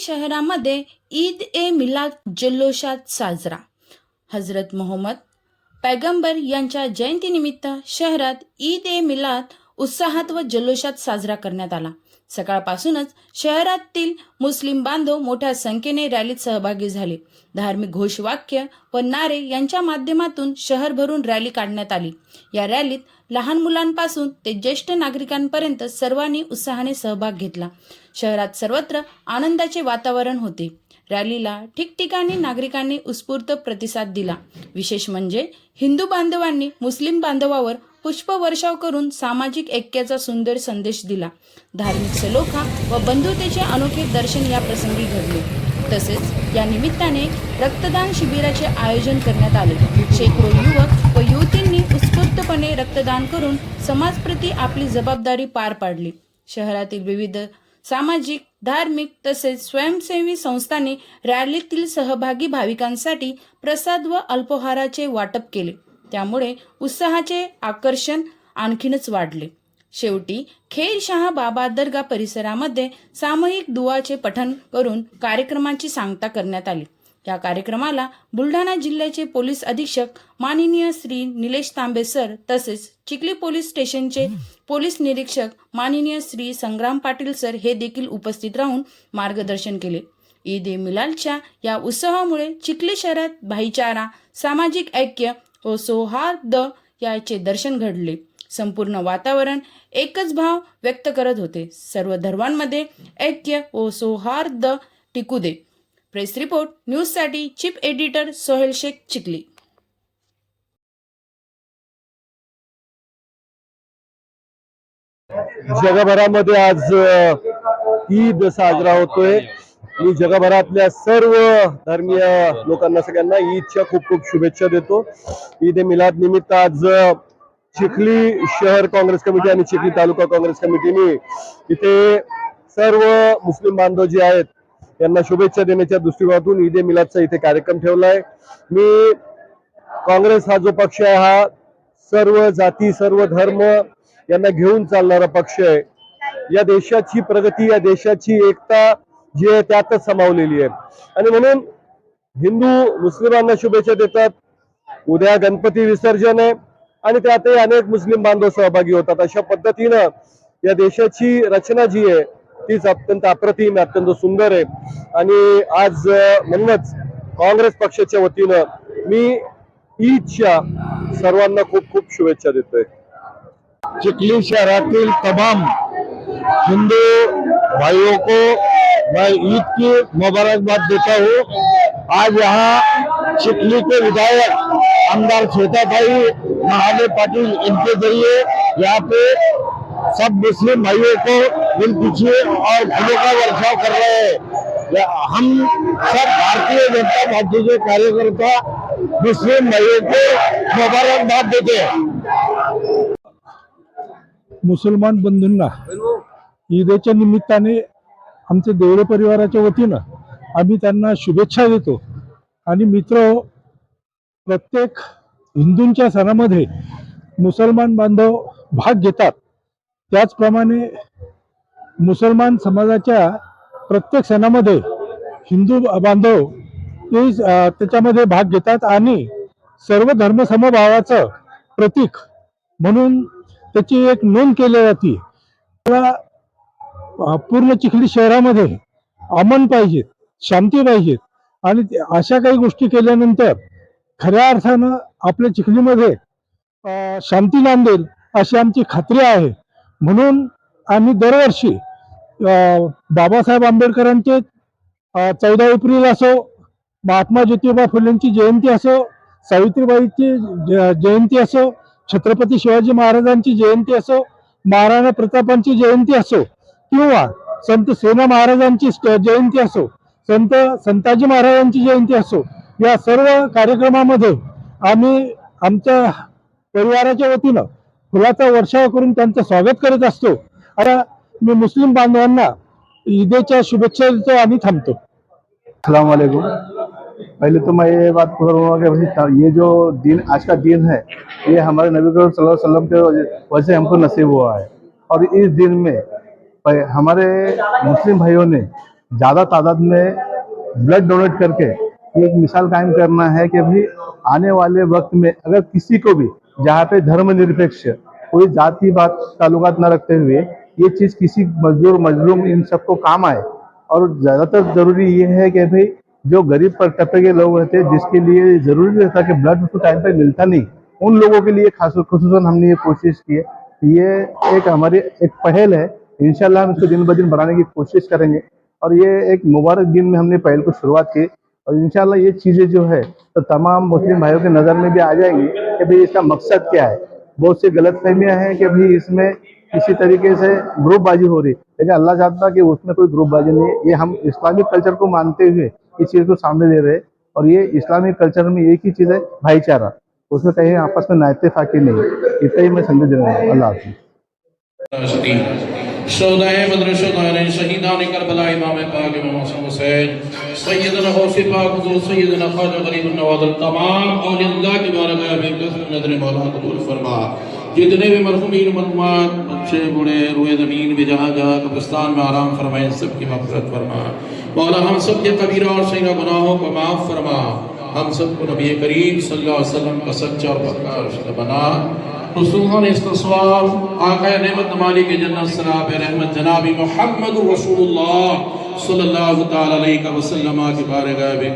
शहरामध्ये ईद ए मिलाद जल्लोषात साजरा. हजरत मोहम्मद पैगंबर यांच्या जयंतीनिमित्त शहरात ईद ए मिलाद उत्साहात व जल्लोषात साजरा करण्यात आला. सकाळपासूनच शहरातील मुस्लिम बांधव मोठ्या संख्येने रॅलीत सहभागी झाले. धार्मिक घोषवाक्य व नारे यांच्या माध्यमातून शहर भरून रॅली काढण्यात आली. या रॅलीत लहान मुलांपासून ते ज्येष्ठ नागरिकांपर्यंत सर्वांनी उत्साहाने सहभाग घेतला. शहरात सर्वत्र आनंदाचे वातावरण होते. रॅलीला ठिकठिकाणी नागरिकांनी उत्स्फूर्त प्रतिसाद दिला. विशेष म्हणजे हिंदू बांधवांनी मुस्लिम बांधवावर पुष्पवर्षाव करून सामाजिक ऐक्याचा सुंदर संदेश दिला. धार्मिक सलोखा व बंधुतेचे अनोखे दर्शन या प्रसंगी घडले. तसेच या निमित्ताने रक्तदान शिबिराचे आयोजन करण्यात आले. शेकडो युवक व युवतींनी उत्स्फूर्तपणे रक्तदान करून समाजप्रती आपली जबाबदारी पार पाडली. शहरातील विविध सामाजिक धार्मिक तसेच स्वयंसेवी संस्थांनी रॅलीतील सहभागी भाविकांसाठी प्रसाद व अल्पोहाराचे वाटप केले. त्यामुळे उत्साहाचे आकर्षण आणखीनच वाढले. शेवटी खेर शहा बाबा दर्गा परिसरामध्ये सामूहिक दुवाचे पठण करून कार्यक्रमाची सांगता करण्यात आली. या कार्यक्रमाला बुलढाणा जिल्ह्याचे पोलीस अधीक्षक माननीय श्री निलेश तांबे सर तसेच चिखली पोलीस स्टेशनचे पोलीस निरीक्षक माननीय श्री संग्राम पाटील सर हे देखील उपस्थित राहून मार्गदर्शन केले. ईद ए मिलालच्या या उत्सवामुळे चिखली शहरात भाईचारा सामाजिक ऐक्य व सौहार्द याचे दर्शन घडले. संपूर्ण वातावरण एकच भाव व्यक्त करत होते. सर्व धर्मांमध्ये ऐक्य व सौहार्द टिकू दे. प्रेस रिपोर्ट न्यूजसाठी चीफ एडिटर सोहेल शेख चिखली. जगभरामध्ये आज ईद साजरा होतोय. मी जगभरातल्या सर्व धर्मीय लोकांना सगळ्यांना ईदच्या खूप खूप शुभेच्छा देतो. ईद ए मिलाद निमित्त आज चिखली शहर काँग्रेस कमिटी आणि चिखली तालुका काँग्रेस कमिटीने इथे सर्व मुस्लिम बांधव जे आहेत त्यांना शुभेच्छा देण्याच्या दृष्टिकोनातून ईद ए मिलादचा इथे कार्यक्रम ठेवलाय. मी काँग्रेस हा जो पक्ष आहे हा सर्व जाती सर्व धर्म यांना घेऊन चालणारा पक्ष आहे. या देशाची प्रगती या देशाची एकता जी आहे त्यातच समावलेली आहे. आणि म्हणून हिंदू मुस्लिमांना शुभेच्छा देतात. उद्या गणपती विसर्जन आहे. आणि त्यातही अनेक मुस्लिम बांधव सहभागी होतात. अशा पद्धतीनं या देशाची रचना जी आहे तीच अत्यंत अप्रतिम अत्यंत सुंदर आहे. आणि आज म्हणूनच काँग्रेस पक्षाच्या वतीनं मी ईदच्या सर्वांना खूप खूप शुभेच्छा देतोय. चिखली शहरातील तमाम हिंदू भाइयों को मैं ईद की मुबारकबाद देता हूँ। आज यहाँ चिखली के विधायक आमदार श्वेता भाई महादेव पाटिल इनके जरिए यहाँ पे सब मुस्लिम भाइयों को दिल पूछिए और फूलों का वर्षाव कर रहे हैं। हम सब भारतीय जनता पार्टी के कार्यकर्ता मुस्लिम भाइयों को मुबारकबाद देते हैं। मुसलमान बंधूंना ईदेच्या निमित्ताने आमचे देवळे परिवाराच्या वतीनं आम्ही त्यांना शुभेच्छा देतो. आणि मित्र प्रत्येक हिंदूंच्या सणामध्ये मुसलमान बांधव भाग घेतात. त्याचप्रमाणे मुसलमान समाजाच्या प्रत्येक सणामध्ये हिंदू बांधव ते त्याच्यामध्ये भाग घेतात आणि सर्व धर्मसमभावाचं प्रतीक म्हणून त्याची एक नोंद केली जाते. मला पूर्ण चिखली शहरामध्ये अमन पाहिजेत शांती पाहिजेत आणि अशा काही गोष्टी केल्यानंतर खऱ्या अर्थानं आपल्या चिखलीमध्ये शांती नांदेल अशी आमची खात्री आहे. म्हणून आम्ही दरवर्षी बाबासाहेब आंबेडकरांचे चौदा एप्रिल असो महात्मा ज्योतिबा फुलेंची जयंती असो सावित्रीबाईची ज- जयंती असो छत्रपती शिवाजी महाराजांची जयंती असो महाराणा प्रतापांची जयंती असो किंवा संत सेना महाराजांची जयंती असो संत संताजी महाराजांची जयंती असो या सर्व कार्यक्रमामध्ये आम्ही आमच्या परिवाराच्या वतीनं फुलाचा वर्षाव त्यांचं स्वागत करत असतो. मुस्लिम बांधवांना ईदेच्या शुभेच्छा देतो आणि थांबतो. अस्सलाम पहले तो मैं ये बात कि ये जो दिन, आज का दिन है, ये हमारे नबी वसल्लम के वजह वजह से हमको नसीब हुआ है। और इस दिन में हमारे मुस्लिम भाइयों ने ज़्यादा तादाद में ब्लड डोनेट करके एक मिसाल कायम करना है कि अभी आने वाले वक्त में अगर किसी को भी जहाँ पे धर्मनिरपेक्ष कोई जाति बात ताल्लुकात न रखते हुए ये चीज़ किसी मजदूर, मजलूम इन सबको काम आए। और ज़्यादातर ज़रूरी ये है कि भाई, जो गरीब पर तबके के लोग रहते हैं, जिसके लिए ज़रूरी रहता कि ब्लड उसको टाइम पे मिलता नहीं, उन लोगों के लिए खास खसूस हमने ये कोशिश की है। ये एक हमारी एक पहल है। इंशाल्लाह हम इसको दिन ब दिन बढ़ाने की कोशिश करेंगे। और ये एक मुबारक दिन में हमने पहल को शुरुआत की। और इंशाल्लाह ये चीज़ें जो है तो तमाम मुस्लिम भाइयों की नज़र में भी आ जाएँगी कि भाई इसका मकसद क्या है। बहुत सी गलत फहमियाँ हैं कि भाई इसमें किसी तरीके से ग्रुपबाजी हो रही। है लेकिन अल्लाह चाहता कि उसमें कोई ग्रुपबाजी नहीं है। ये हम इस्लामिक कल्चर को मानते हुए इस चीज़ को सामने ले रहे और ये इस्लामिक कल्चर में एक ही चीज़ है, भाईचारा। उसमें कहीं आपस में नाइतफाकी नहीं इतना ही मैं संदेश दे रहा हूँ। अल्लाह हाफिज़। शोदाए बद्र शोदाए शहीदान करबला, इमाम पाक, इमाम हसन हुसैन। सैयदना गौसे पाक हुजूर, सैयदना ख्वाजा गरीब नवाज़ तमाम औलिया की बारगाह में कसर नज़र मौला कबूल फरमा। जितने भी मरहुमीन मरहुमात बच्चे, बूढ़े, रुए ज़मीन भी जहाँ जहाँ कब्रिस्तान में आराम फरमाए सब की फरमा। मौला हम सब के कबीरा और सैरा गुनाहों को माफ़ फरमा। हम सबको नबी करीम सल्लल्लाहु अलैहि वसल्लम का सच्चा और पक्का रसूल बना। रसूलन इस्तिस्वार आका नेमत मालिक जन्नत सराब रहमत जनाबी मोहम्मद रसूलुल्लाह सल्लल्लाहु तआला अलैहि वसल्लम की बारे में।